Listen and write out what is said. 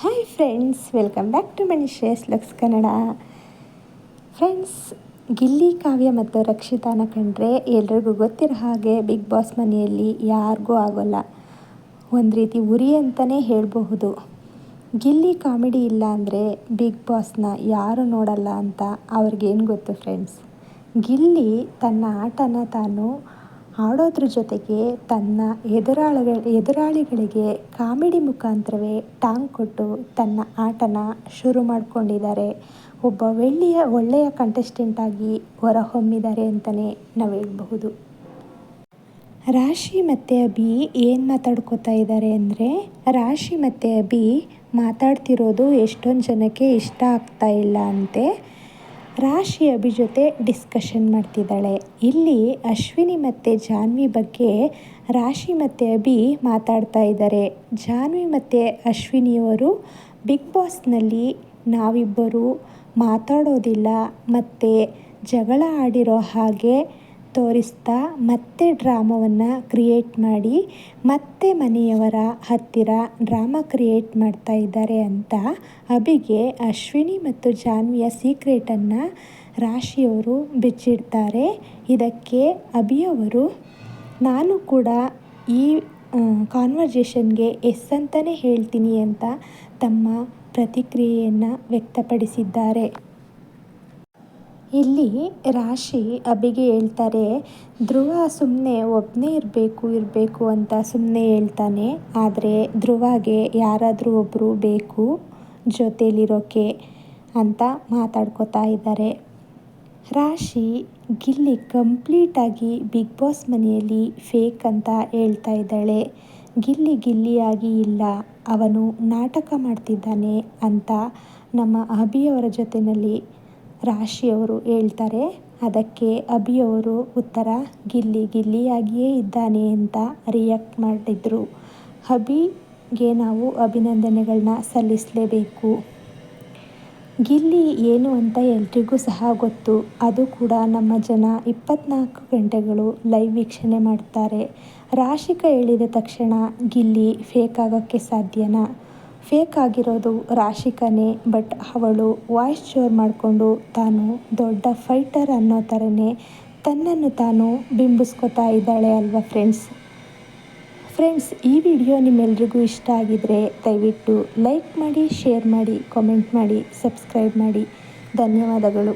Hi friends welcome back to ಮನಿಶ್ರೇಸ್ ಲಕ್ಸ್ Kannada friends Gilli Kavya ಮತ್ತು ರಕ್ಷಿತಾನ ಕಂಡ್ರೆ ಎಲ್ರಿಗೂ ಗೊತ್ತಿರೋ ಹಾಗೆ ಬಿಗ್ ಬಾಸ್ ಮನೆಯಲ್ಲಿ ಯಾರಿಗೂ ಆಗೋಲ್ಲ. ಒಂದು ರೀತಿ ಉರಿ ಅಂತಲೇ ಹೇಳಬಹುದು. ಗಿಲ್ಲಿ ಕಾಮಿಡಿ ಇಲ್ಲ ಅಂದರೆ ಬಿಗ್ ಬಾಸ್ನ ಯಾರು ನೋಡಲ್ಲ ಅಂತ ಅವ್ರಿಗೇನು ಗೊತ್ತು ಫ್ರೆಂಡ್ಸ್ ಗಿಲ್ಲಿ ತನ್ನ ಆಟನ ತಾನು ಆಡೋದ್ರ ಜೊತೆಗೆ ತನ್ನ ಎದುರಾಳಿಗಳ ಎದುರಾಳಿಗಳಿಗೆ ಕಾಮಿಡಿ ಮುಖಾಂತರವೇ ಟಾಂಗ್ ಕೊಟ್ಟು ತನ್ನ ಆಟನ ಶುರು ಮಾಡಿಕೊಂಡಿದ್ದಾರೆ. ಒಬ್ಬ ಒಳ್ಳೆಯ ಒಳ್ಳೆಯ ಕಂಟೆಸ್ಟೆಂಟಾಗಿ ಹೊರಹೊಮ್ಮಿದ್ದಾರೆ ಅಂತಲೇ ನಾವು ಹೇಳಬಹುದು. ರಾಶಿ ಮತ್ತು ಅಭಿ ಏನು ಮಾತಾಡ್ಕೋತಾ ಇದ್ದಾರೆ ಅಂದರೆ, ರಾಶಿ ಮತ್ತು ಅಭಿ ಮಾತಾಡ್ತಿರೋದು ಎಷ್ಟೊಂದು ಜನಕ್ಕೆ ಇಷ್ಟ ಆಗ್ತಾ ಇಲ್ಲ ಅಂತೆ. ರಾಶಿ ಅಭಿ ಜೊತೆ ಡಿಸ್ಕಷನ್ ಮಾಡ್ತಿದ್ದಾಳೆ. ಇಲ್ಲಿ ಅಶ್ವಿನಿ ಮತ್ತು ಜಾನ್ವಿ ಬಗ್ಗೆ ರಾಶಿ ಮತ್ತು ಅಭಿ ಮಾತಾಡ್ತಾ ಇದ್ದಾರೆ. ಜಾನ್ವಿ ಮತ್ತು ಅಶ್ವಿನಿಯವರು ಬಿಗ್ ಬಾಸ್ನಲ್ಲಿ ನಾವಿಬ್ಬರು ಮಾತಾಡೋದಿಲ್ಲ, ಮತ್ತು ಜಗಳ ಆಡಿರೋ ಹಾಗೆ ತೋರಿಸ್ತಾ ಮತ್ತೆ ಡ್ರಾಮವನ್ನು ಕ್ರಿಯೇಟ್ ಮಾಡಿ ಮತ್ತೆ ಮನೆಯವರ ಹತ್ತಿರ ಡ್ರಾಮಾ ಕ್ರಿಯೇಟ್ ಮಾಡ್ತಾ ಇದ್ದಾರೆ ಅಂತ ಅಭಿಗೆ, ಅಶ್ವಿನಿ ಮತ್ತು ಜಾನ್ವಿಯ ಸೀಕ್ರೆಟನ್ನು ರಾಶಿಯವರು ಬಿಚ್ಚಿಡ್ತಾರೆ. ಇದಕ್ಕೆ ಅಭಿಯವರು ನಾನು ಕೂಡ ಈ ಕಾನ್ವರ್ಜೇಷನ್ಗೆ ಎಸ್ ಅಂತಲೇ ಹೇಳ್ತೀನಿ ಅಂತ ತಮ್ಮ ಪ್ರತಿಕ್ರಿಯೆಯನ್ನು ವ್ಯಕ್ತಪಡಿಸಿದ್ದಾರೆ. ಇಲ್ಲಿ ರಾಶಿ ಅಬಿಗೆ ಹೇಳ್ತಾರೆ, ಧ್ರುವ ಸುಮ್ಮನೆ ಒಬ್ಬನೇ ಇರಬೇಕು ಇರಬೇಕು ಅಂತ ಸುಮ್ಮನೆ ಹೇಳ್ತಾನೆ. ಆದರೆ ಧ್ರುವಗೆ ಯಾರಾದರೂ ಒಬ್ಬರು ಬೇಕು ಜೊತೇಲಿರೋಕ್ಕೆ ಅಂತ ಮಾತಾಡ್ಕೋತಾ ಇದ್ದಾರೆ. ರಾಶಿ ಗಿಲ್ಲಿ ಕಂಪ್ಲೀಟಾಗಿ ಬಿಗ್ ಬಾಸ್ ಮನೆಯಲ್ಲಿ ಫೇಕ್ ಅಂತ ಹೇಳ್ತಾ ಇದ್ದಾಳೆ. ಗಿಲ್ಲಿ ಗಿಲ್ಲಿಯಾಗಿ ಇಲ್ಲ, ಅವನು ನಾಟಕ ಮಾಡ್ತಿದ್ದಾನೆ ಅಂತ ನಮ್ಮ ಅಭಿಯವರ ಜೊತೆಯಲ್ಲಿ ರಾಶಿಯವರು ಹೇಳ್ತಾರೆ, ಅದಕ್ಕೆ ಅಭಿಯವರು ಉತ್ತರ, ಗಿಲ್ಲಿ ಗಿಲ್ಲಿಯಾಗಿಯೇ ಇದ್ದಾನೆ ಅಂತ ರಿಯಾಕ್ಟ್ ಮಾಡಿದ್ರು ಅಭಿಗೆ ನಾವು ಅಭಿನಂದನೆಗಳನ್ನ ಸಲ್ಲಿಸಲೇಬೇಕು. ಗಿಲ್ಲಿ ಏನು ಅಂತ ಎಲ್ರಿಗೂ ಸಹ ಗೊತ್ತು. ಅದು ಕೂಡ ನಮ್ಮ ಜನ ಇಪ್ಪತ್ನಾಲ್ಕು ಗಂಟೆಗಳು ಲೈವ್ ವೀಕ್ಷಣೆ ಮಾಡ್ತಾರೆ. ರಾಶಿಕ ಹೇಳಿದ ತಕ್ಷಣ ಗಿಲ್ಲಿ ಫೇಕ್ ಆಗೋಕ್ಕೆ ಸಾಧ್ಯನಾ? ಫೇಕ್ ಆಗಿರೋದು ರಾಶಿಕನೇ ಬಟ್ ಅವಳು ವಾಯ್ಸ್ ಶೋರ್ ಮಾಡಿಕೊಂಡು ತಾನು ದೊಡ್ಡ ಫೈಟರ್ ಅನ್ನೋ ಥರನೇ ತನ್ನನ್ನು ತಾನು ಬಿಂಬಿಸ್ಕೊತಾ ಇದ್ದಾಳೆ ಅಲ್ವಾ ಫ್ರೆಂಡ್ಸ್ ಫ್ರೆಂಡ್ಸ್ ಈ ವಿಡಿಯೋ ನಿಮ್ಮೆಲ್ರಿಗೂ ಇಷ್ಟ ಆಗಿದರೆ ದಯವಿಟ್ಟು ಲೈಕ್ ಮಾಡಿ ಶೇರ್ ಮಾಡಿ ಕಾಮೆಂಟ್ ಮಾಡಿ ಸಬ್ಸ್ಕ್ರೈಬ್ ಮಾಡಿ. ಧನ್ಯವಾದಗಳು.